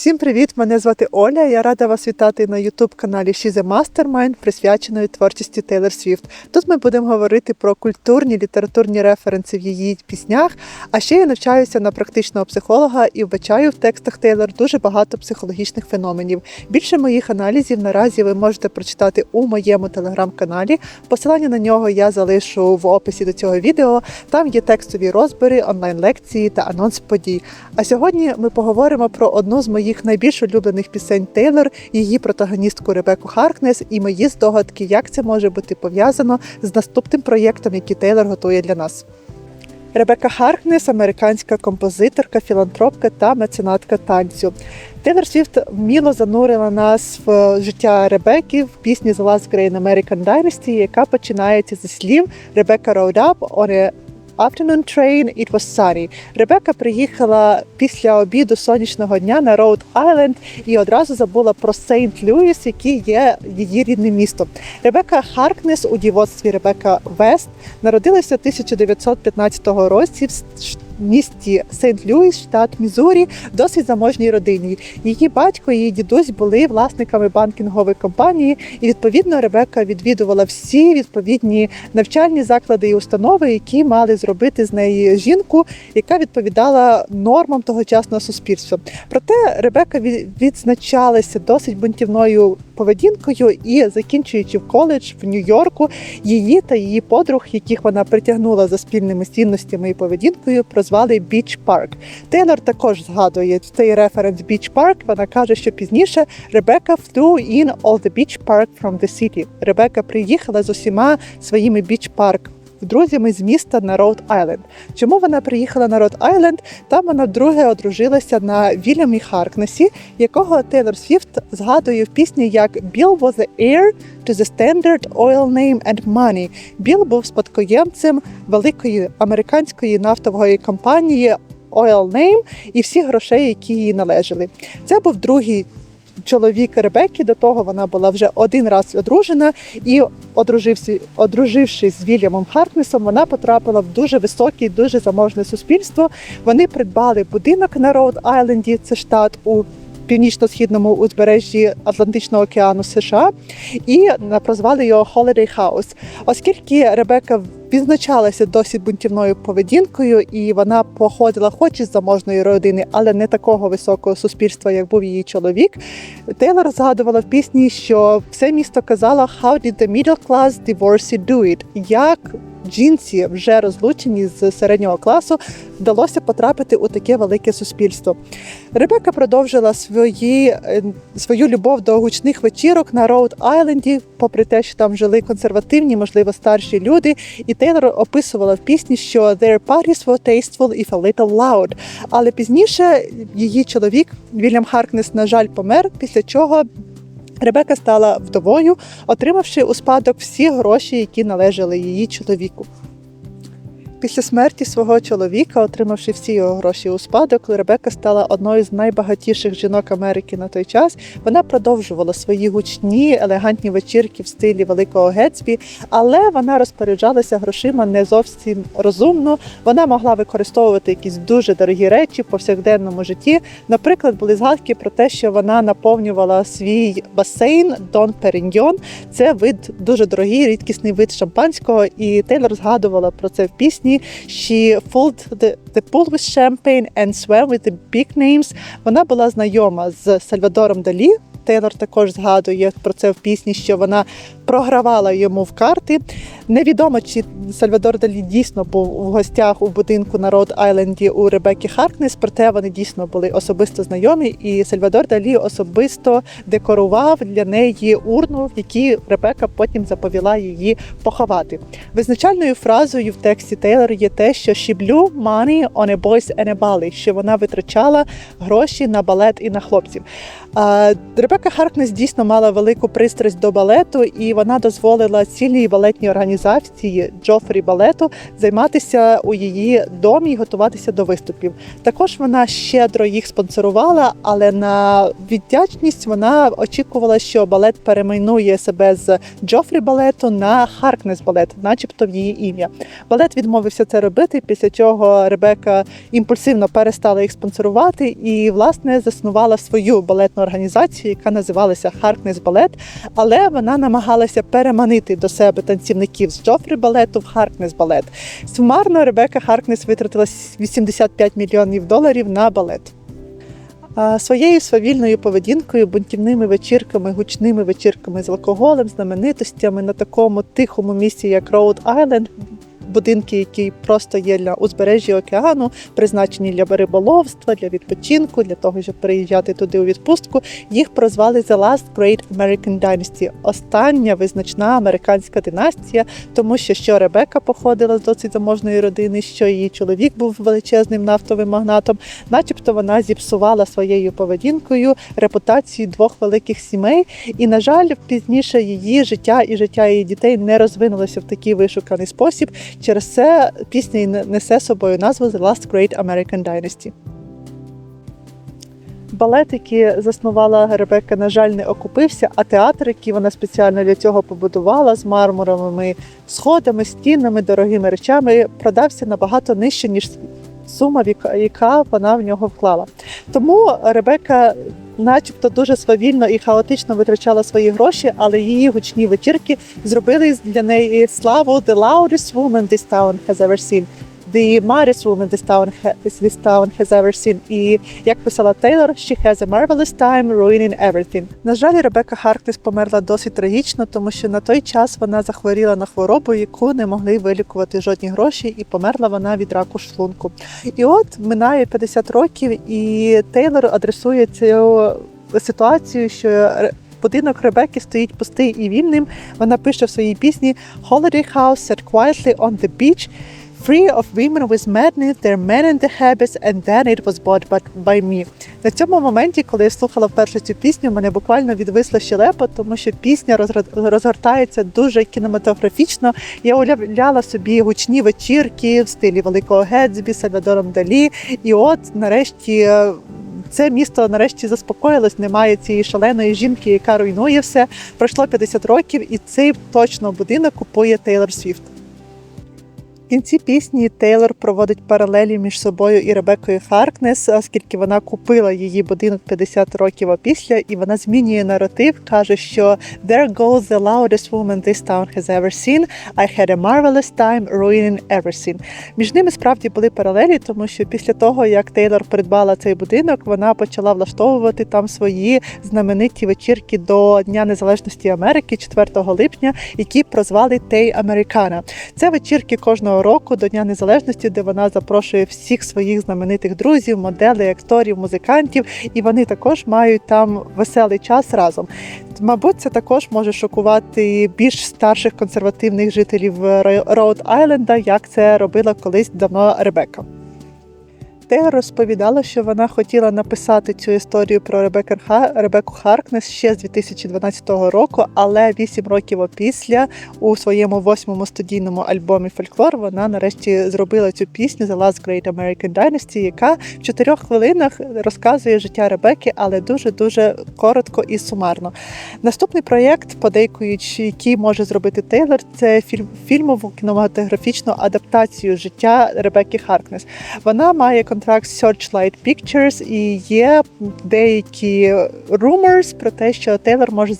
Всім привіт! Мене звати Оля. Я рада вас вітати на youtube каналі She's a Mastermind, присвяченої творчості Тейлор Свіфт. Тут ми будемо говорити про культурні літературні референси в її піснях. А ще я навчаюся на практичного психолога і вбачаю в текстах Тейлор дуже багато психологічних феноменів. Більше моїх аналізів наразі ви можете прочитати у моєму телеграм-каналі. Посилання на нього я залишу в описі до цього відео. Там є текстові розбори, онлайн-лекції та анонс подій. А сьогодні ми поговоримо про одну з моїх найбільш улюблених пісень Тейлор, її протагоністку Ребеку Харкнес і мої здогадки, як це може бути пов'язано з наступним проєктом, який Тейлор готує для нас. Ребека Харкнес американська композиторка, філантропка та меценатка танцю. Тейлор Свіфт вміло занурила нас в життя Ребеки в пісні The Last Great American Dynasty, яка починається зі слів Ребека rode up afternoon train, it was sunny. Ребека приїхала після обіду сонячного дня на Роуд Айленд і одразу забула про Сейнт Льюіс, який є її рідним містом. Ребека Харкнес у дівоцтві Ребека Вест народилася 1915 році в місті Сент-Льюіс, штат Мізурі, досить заможній родині. Її батько і її дідусь були власниками банкінгової компанії, і відповідно Ребека відвідувала всі відповідні навчальні заклади і установи, які мали зробити з неї жінку, яка відповідала нормам тогочасного суспільства. Проте Ребека ві- відзначалася досить бунтівною поведінкою і закінчуючи в коледж в Нью-Йорку, її та її подруг, яких вона притягнула за спільними цінностями і поведінкою, прозвали Біч Парк. Тейлор також згадує цей референс Біч Парк. Вона каже, що пізніше Ребека flew in all the beach park from the city. Ребека приїхала з усіма своїми біч парк. Друзями з міста на Роуд Айленд. Чому вона приїхала на Роуд Айленд? Там вона вдруге одружилася на Вільямі Харкнесі, якого Тейлор Свіфт згадує в пісні як Bill was the heir to the Standard Oil Name and Money. Біл був спадкоємцем великої американської нафтової компанії Oil Name і всіх грошей, які їй належали. Це був другий. Чоловік Ребекки до того вона була вже один раз одружена, і одружившись з Вільямом Харкнесом, вона потрапила в дуже високе, дуже заможне суспільство. Вони придбали будинок на Роуд Айленді, це штат у північно-східному узбережжі Атлантичного океану США, і прозвали його Holiday House. Оскільки Ребека відзначалася досить бунтівною поведінкою, і вона походила хоч із заможної родини, але не такого високого суспільства, як був її чоловік. Тейлор згадувала в пісні, що все місто казало «How did the middle class divorcee do it?» Як жінці, вже розлученій з середнього класу, вдалося потрапити у таке велике суспільство. Ребека продовжила свої, е, свою любов до гучних вечірок на Роуд Айленді, попри те, що там жили консервативні, можливо, старші люди. І Тейлор описувала в пісні, що their parties were tasteful if a little loud. Але пізніше її чоловік Вільям Харкнес, на жаль, помер, після чого. Ребека стала вдовою, отримавши у спадок всі гроші, які належали її чоловіку. Після смерті свого чоловіка, отримавши всі його гроші у спадок, Ребека стала одною з найбагатіших жінок Америки на той час. Вона продовжувала свої гучні, елегантні вечірки в стилі Великого Гетсбі, але вона розпоряджалася грошима не зовсім розумно. Вона могла використовувати якісь дуже дорогі речі в повсякденному житті. Наприклад, були згадки про те, що вона наповнювала свій басейн Дон Періньйон. Це вид дуже дорогий, рідкісний вид шампанського. І Тейлор згадувала про це в пісні. She filled the, the pool with champagne and swam with the big names. Вона була знайома з Сальвадором Далі. Тейлор також згадує про це в пісні, що вона програвала йому в карти. Невідомо, чи Сальвадор Далі дійсно був у гостях у будинку на Род Айленді у Ребекки Харкнес, проте вони дійсно були особисто знайомі, і Сальвадор Далі особисто декорував для неї урну, в якій Ребека потім заповіла її поховати. Визначальною фразою в тексті Тейлор є те, що «She blew money on a boys and a ballet», що вона витрачала гроші на балет і на хлопців. Ребека Ребека Харкнес дійсно мала велику пристрасть до балету, і вона дозволила цілій балетній організації Джофрі балету займатися у її домі і готуватися до виступів. Також вона щедро їх спонсорувала, але на віддячність вона очікувала, що балет перейменує себе з Джофрі балету на Харкнес балет, начебто в її ім'я. Балет відмовився це робити, після чого Ребека імпульсивно перестала їх спонсорувати і, власне, заснувала свою балетну організацію, яка називалася Харкнес Балет. Але вона намагалася переманити до себе танцівників з Джофрі балету в Харкнес балет. Сумарно Ребека Харкнес витратила 85 мільйонів доларів на балет. Своєю свавільною поведінкою, бунтівними вечірками, гучними вечірками з алкоголем, знаменитостями на такому тихому місці, як Роуд Айленд, будинки, які просто є для узбережжя океану, призначені для риболовства, для відпочинку, для того, щоб приїжджати туди у відпустку. Їх прозвали The Last Great American Dynasty – остання визначна американська династія, тому що що Ребека походила з досить заможної родини, що її чоловік був величезним нафтовим магнатом, начебто вона зіпсувала своєю поведінкою репутацію двох великих сімей. І, на жаль, пізніше її життя і життя її дітей не розвинулося в такий вишуканий спосіб. Через це пісня й несе собою назву The Last Great American Dynasty. Балет, який заснувала Ребекка, на жаль, не окупився, а театр, який вона спеціально для цього побудувала з мармуровими сходами, стінами, дорогими речами, продався набагато нижче, ніж сума, яка вона в нього вклала. Тому Ребекка начебто дуже свавільно і хаотично витрачала свої гроші, але її гучні вечірки зробили для неї славу The loudest woman this town has ever seen. The maddest woman this town, this town has ever seen. І як писала Тейлор, she has a marvelous time ruining everything. На жаль, Ребекка Харкнес померла досить трагічно, тому що на той час вона захворіла на хворобу, яку не могли вилікувати жодні гроші, і померла вона від раку шлунку. І от минає 50 років, і Тейлор адресує цю ситуацію, що будинок Ребекки стоїть пустий і вільним. Вона пише в своїй пісні Holiday house sat quietly on the beach. Free of women with madness, their men in the habits, and then it was bought by me. На цьому моменті, коли я слухала вперше цю пісню, мене буквально відвисла щелепа, тому що пісня розгортається дуже кінематографічно. Я уявляла собі гучні вечірки в стилі Великого Гетсбі, Сальвадором Далі. І от нарешті. е, Це місто нарешті заспокоїлось, немає цієї шаленої жінки, яка руйнує все. Пройшло 50 років, і цей точно будинок купує Тейлор Свіфт. Кінці пісні Тейлор проводить паралелі між собою і Ребекою Харкнес, оскільки вона купила її будинок 50 років опісля, і вона змінює наратив, каже, що «There goes the loudest woman this town has ever seen. I had a marvelous time ruining everything». Між ними справді були паралелі, тому що після того, як Тейлор придбала цей будинок, вона почала влаштовувати там свої знамениті вечірки до Дня Незалежності Америки 4 липня, які прозвали Тей Американа. Це вечірки кожного року до Дня Незалежності, де вона запрошує всіх своїх знаменитих друзів, моделей, акторів, музикантів, і вони також мають там веселий час разом. Мабуть, це також може шокувати більш старших консервативних жителів Роуд Айленда, як це робила колись давно Ребекка. Тейлор розповідала, що вона хотіла написати цю історію про Ребеку Харкнес ще з 2012 року, але вісім років опісля у своєму восьмому студійному альбомі Фольклор вона нарешті зробила цю пісню The Last Great American Dynasty, яка в чотирьох хвилинах розказує життя Ребекки, але дуже дуже коротко і сумарно. Наступний проєкт, подейкуючи, який може зробити Тейлор, це фільм фільмову кінематографічну адаптацію життя Ребекки Харкнес. Вона має контракт з Searchlight Pictures і є деякі rumors про те, що Тейлор може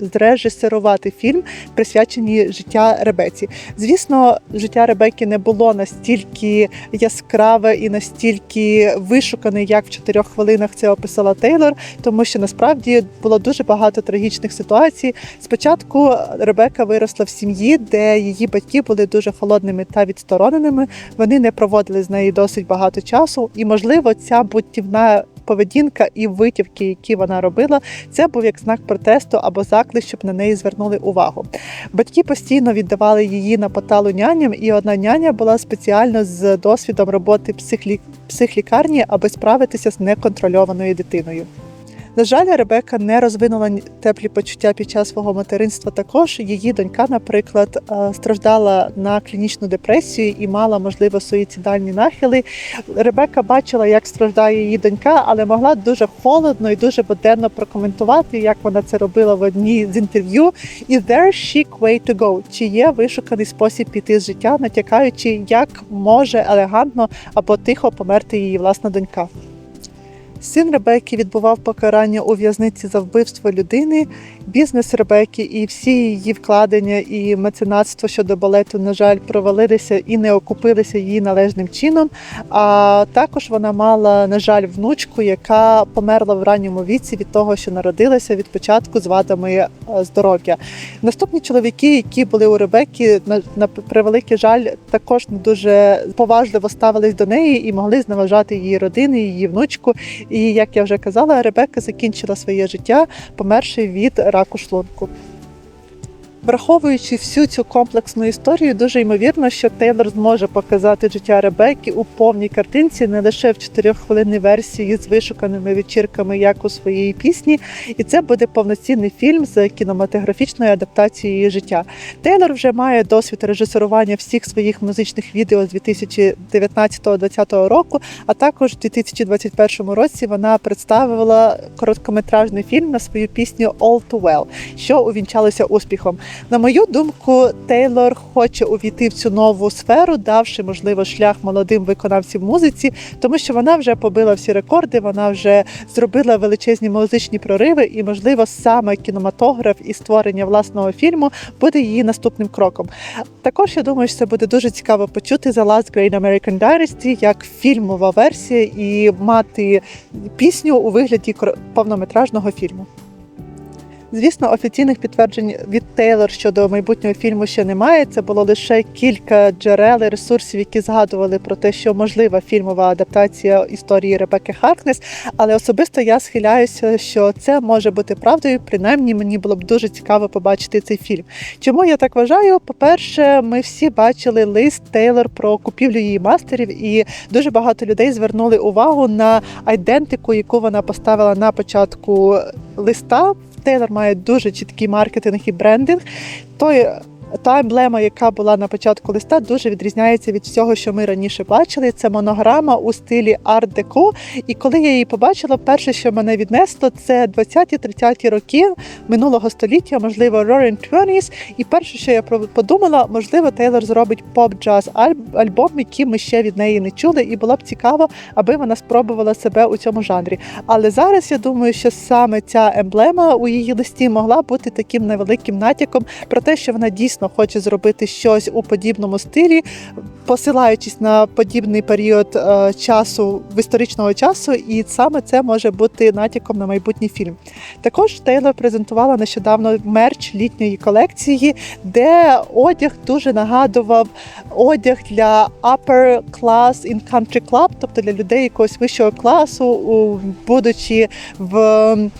зрежисерувати фільм, присвячений життя Ребеці. Звісно, життя Ребекки не було настільки яскраве і настільки вишукане, як в чотирьох хвилинах це описала Тейлор, тому що насправді було дуже багато трагічних ситуацій. Спочатку Ребека виросла в сім'ї, де її батьки були дуже холодними та відстороненими. Вони не проводили з нею досить багато часу, і можливо, ця бутівна Поведінка і витівки, які вона робила, це був як знак протесту або заклик, щоб на неї звернули увагу. Батьки постійно віддавали її на поталу няням, і одна няня була спеціально з досвідом роботи психлі... психлікарні, аби справитися з неконтрольованою дитиною. На жаль, Ребека не розвинула теплі почуття під час свого материнства. Також її донька, наприклад, е, страждала на клінічну депресію і мала можливо суїцидальні нахили. Ребека бачила, як страждає її донька, але могла дуже холодно і дуже буденно прокоментувати, як вона це робила в одній з інтерв'ю. І there chic way to go? Чи є вишуканий спосіб піти з життя, натякаючи, як може елегантно або тихо померти її власна донька. Син Ребекки відбував покарання у в'язниці за вбивство людини. Бізнес Ребекки і всі її вкладення і меценатство щодо балету, на жаль, провалилися і не окупилися її належним чином. А також вона мала, на жаль, внучку, яка померла в ранньому віці від того, що народилася від початку з вадами е, здоров'я. Наступні чоловіки, які були у Ребекки, на, на превеликий жаль, також не дуже поважливо ставились до неї і могли зневажати її родини, її внучку. І як я вже казала, Ребекка закінчила своє життя, померши від раку шлунку. Враховуючи всю цю комплексну історію, дуже ймовірно, що Тейлор зможе показати життя Ребекки у повній картинці, не лише в чотирьоххвилинній версії з вишуканими вечірками, як у своїй пісні, і це буде повноцінний фільм з кінематографічною адаптацією її життя. Тейлор вже має досвід режисерування всіх своїх музичних відео з 2019-2020 року, а також у 2021 році вона представила короткометражний фільм на свою пісню All Too Well, що увінчалося успіхом. На мою думку, Тейлор хоче увійти в цю нову сферу, давши можливо шлях молодим виконавцям музиці, тому що вона вже побила всі рекорди, вона вже зробила величезні музичні прориви, і можливо саме кінематограф і створення власного фільму буде її наступним кроком. Також я думаю, що це буде дуже цікаво почути The Last Great American Dynasty як фільмова версія і мати пісню у вигляді повнометражного фільму. Звісно, офіційних підтверджень від Тейлор щодо майбутнього фільму ще немає. Це було лише кілька джерел і ресурсів, які згадували про те, що можлива фільмова адаптація історії Ребекки Харкнес. Але особисто я схиляюся, що це може бути правдою. Принаймні, мені було б дуже цікаво побачити цей фільм. Чому я так вважаю? По-перше, ми всі бачили лист Тейлор про купівлю її мастерів, і дуже багато людей звернули увагу на айдентику, яку вона поставила на початку листа. Тейлор має дуже чіткий маркетинг і брендинг. Той та емблема, яка була на початку листа, дуже відрізняється від всього, що ми раніше бачили. Це монограма у стилі арт-деко. І коли я її побачила, перше, що мене віднесло, це 20-30 роки минулого століття, можливо, Roaring Twenties. І перше, що я подумала, можливо, Тейлор зробить поп-джаз аль- альбом, який ми ще від неї не чули, і було б цікаво, аби вона спробувала себе у цьому жанрі. Але зараз я думаю, що саме ця емблема у її листі могла бути таким невеликим натяком про те, що вона дійсно хоче зробити щось у подібному стилі, посилаючись на подібний період е, часу в історичного часу, і саме це може бути натяком на майбутній фільм. Також Тейлор презентувала нещодавно мерч літньої колекції, де одяг дуже нагадував одяг для upper class in country club, тобто для людей якогось вищого класу, будучи в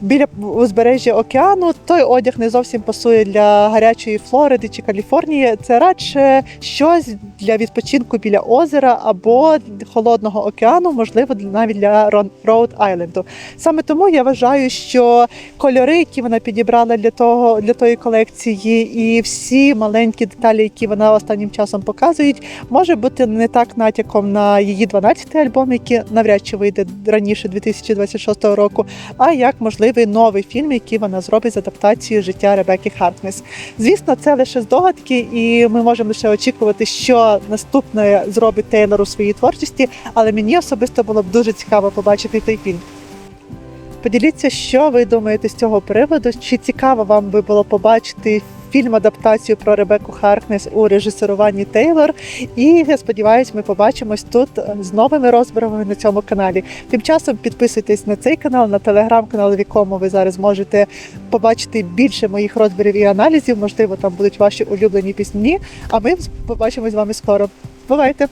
біля узбережжя океану, той одяг не зовсім пасує для гарячої Флориди чи Каліфорнії. Це радше щось для відпочинку біля озера або холодного океану, можливо, навіть для Роуд Айленду. Саме тому я вважаю, що кольори, які вона підібрала для того для тої колекції, і всі маленькі деталі, які вона останнім часом показують, може бути не так натяком на її 12-й альбом, який навряд чи вийде раніше 2026 року, а як можливий новий фільм, який вона зробить з адаптацією життя Ребекки Харкнес. Звісно, це лише здогадки, і ми можемо лише очікувати, що наступне зробить Тейлор у своїй творчості. Але мені особисто було б дуже цікаво побачити цей фільм. Поділіться, що ви думаєте з цього приводу. Чи цікаво вам би було побачити фільм-адаптацію про Ребеку Харкнес у режисеруванні Тейлор? І я сподіваюся, ми побачимось тут з новими розборами на цьому каналі. Тим часом підписуйтесь на цей канал, на телеграм-канал, в якому ви зараз можете побачити більше моїх розборів і аналізів. Можливо, там будуть ваші улюблені пісні. А ми побачимось з вами скоро. Бувайте!